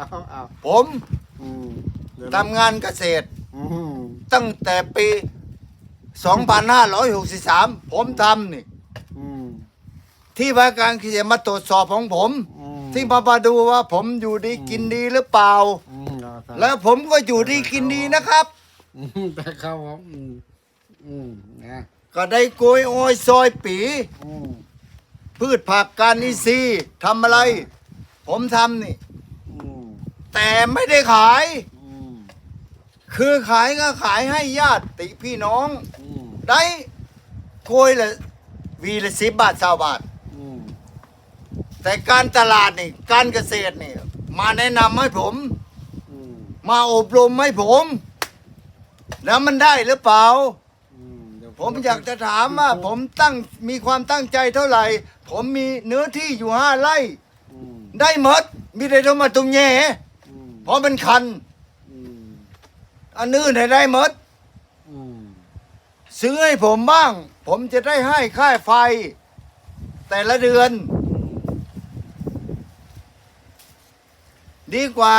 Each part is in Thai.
เอาเอาผมอืมเดี๋ยวทำงานเกษตร อืมตั้งแต่ปี 2563 ผมทำนี่ อืมที่ว่าการเกษตรมาตรวจสอบของผม อืมที่มามาดูว่าผมอยู่ดีกินดีหรือเปล่า อืมเอาครับแล้วผมก็อยู่ดีกินดีนะครับ อืมแต่เขาบอกอืมอืมนะก็ได้โกยอ้อยซอยปี อืมพืชผักการนิซีย์ทำอะไร ผมทำนี่อืม แต่ไม่ได้ขาย อืมคือขายก็ขายให้ญาติพี่น้อง อืมได้โกยละวีละสิบบาทสาบาท อืมแต่การตลาดนี่ การเกษตรนี่ มาแนะนำให้ผม อืมมาอบรมให้ผม แล้วมันได้หรือเปล่า อืมเดี๋วผมอยากจะถามว่า ผมตั้งมีความตั้งใจเท่าไหร่ ผมมีเนื้อที่อยู่ห้าไร่ อืมได้หมดมีแต่โทมาตุงแย่อืม เพราะมันคัน อืมอันอื่นให้ได้หมด อืมซื้อให้ผมบ้าง ผมจะได้ให้ค่าไฟ แต่ละเดือน ดีกว่า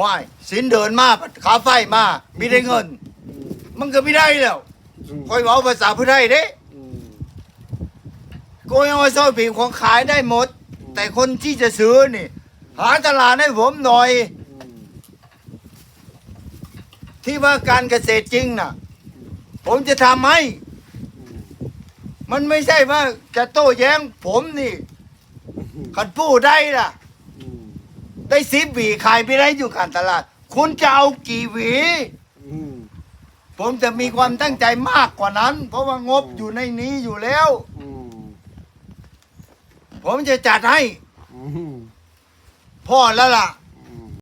ว้ายสินเดินมาขาไฟมามีได้เงินอืมมันก็ไม่ได้แล้วอืมคอยเอาภาษาพูดได้เด้อืมโกยเอาซอยผิงของขายได้หมด แต่คนที่จะซื้อนี่ หาตลาดให้ผมหน่อยอที่ว่าการเกษตรจริงน่ะ ผมจะทำให้มมันไม่ใช่ว่าจะโต้แย้งผมนี่ขันพูดได้ล่ะ ได้สิบหวีขายไปได้อยู่การตลาด คุณจะเอากี่หวีผมจะมีความตั้งใจมากกว่านั้น เพราะว่างบอยู่ในนี้อยู่แล้วมผมจะจัดให้ พ่อแล้วล่ะ